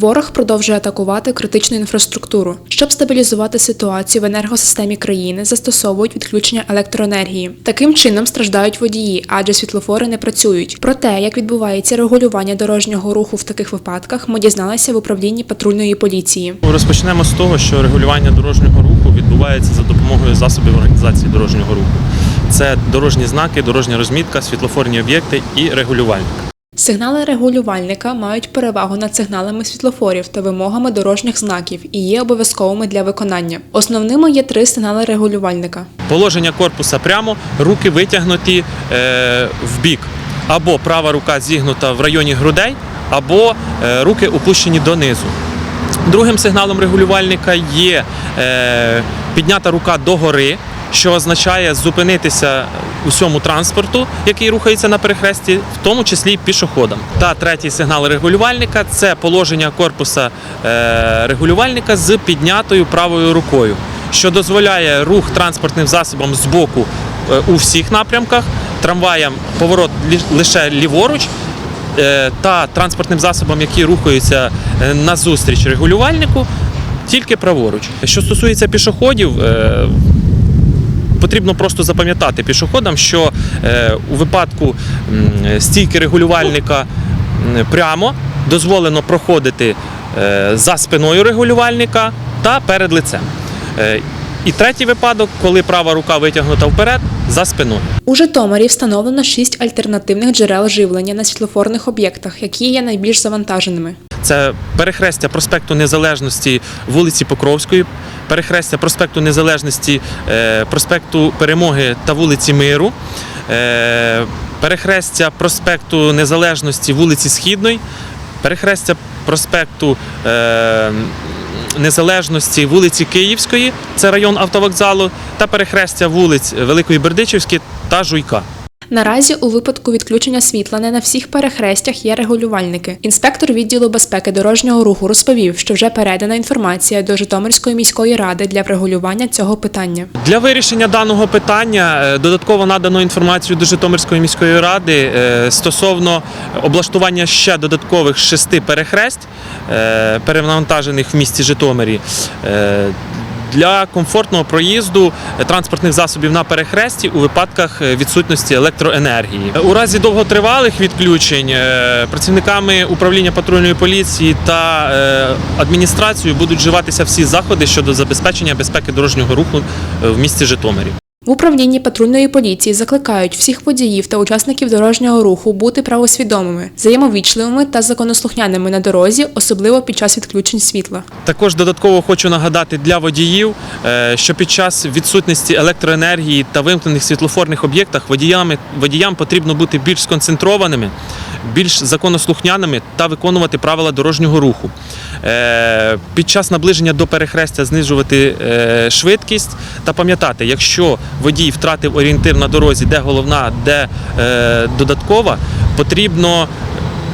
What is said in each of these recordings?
Ворог продовжує атакувати критичну інфраструктуру. Щоб стабілізувати ситуацію в енергосистемі країни, застосовують відключення електроенергії. Таким чином страждають водії, адже світлофори не працюють. Про те, як відбувається регулювання дорожнього руху в таких випадках, ми дізналися в управлінні патрульної поліції. Розпочнемо з того, що регулювання дорожнього руху відбувається за допомогою засобів організації дорожнього руху. Це дорожні знаки, дорожня розмітка, світлофорні об'єкти і регулювальник. Сигнали регулювальника мають перевагу над сигналами світлофорів та вимогами дорожніх знаків і є обов'язковими для виконання. Основними є три сигнали регулювальника. Положення корпуса прямо, руки витягнуті е, в бік. Або права рука зігнута в районі грудей, або е, руки опущені донизу. Другим сигналом регулювальника є е, піднята рука догори, що означає зупинитися усьому транспорту, який рухається на перехресті, в тому числі й пішоходам. Та третій сигнал регулювальника це положення корпуса е, регулювальника з піднятою правою рукою, що дозволяє рух транспортним засобом з боку е, у всіх напрямках, трамваям поворот лише ліворуч е, та транспортним засобам, які рухаються назустріч регулювальнику, тільки праворуч. Що стосується пішоходів, потрібно просто запам'ятати пішоходам, що е, у випадку стійки регулювальника прямо дозволено проходити е, за спиною регулювальника та перед лицем. Е, І третій випадок, коли права рука витягнута вперед за спиною. У Житомирі встановлено шість альтернативних джерел живлення на світлофорних об'єктах, які є найбільш завантаженими. Це перехрестя проспекту Незалежності вулиці Покровської, перехрестя проспекту Незалежності, е, проспекту Перемоги та вулиці Миру, е, перехрестя проспекту Незалежності вулиці Східної, перехрестя проспекту е, Незалежності вулиці Київської, це район автовокзалу, та перехрестя вулиць Великої Бердичівської та Жуйка. Наразі у випадку відключення світла не на всіх перехрестях є регулювальники. Інспектор відділу безпеки дорожнього руху розповів, що вже передана інформація до Житомирської міської ради для врегулювання цього питання. Для вирішення даного питання е, додатково надано інформацію до Житомирської міської ради е, стосовно облаштування ще додаткових шести перехресть, е, перевантажених в місті Житомирі. Е, Для комфортного проїзду транспортних засобів на перехресті у випадках е, відсутності електроенергії. У разі довготривалих відключень е, працівниками управління патрульної поліції та е, адміністрацією будуть вживатися всі заходи щодо забезпечення безпеки дорожнього руху е, в місті Житомирі. В управлінні патрульної поліції закликають всіх водіїв та учасників дорожнього руху бути правосвідомими, взаємовічливими та законослухняними на дорозі, особливо під час відключень світла. Також додатково хочу нагадати для водіїв, е, що під час відсутності електроенергії та вимкнених світлофорних об'єктах водіями, водіям потрібно бути більш сконцентрованими, більш законослухняними та виконувати правила дорожнього руху. Е, Під час наближення до перехрестя знижувати е, швидкість та пам'ятати, якщо водій втратив орієнтир на дорозі, де головна, де е, додаткова, потрібно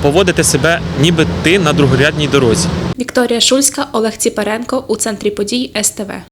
поводити себе, ніби ти на другорядній дорозі. Вікторія Шульська, Олег Ціпаренко у центрі подій СТВ.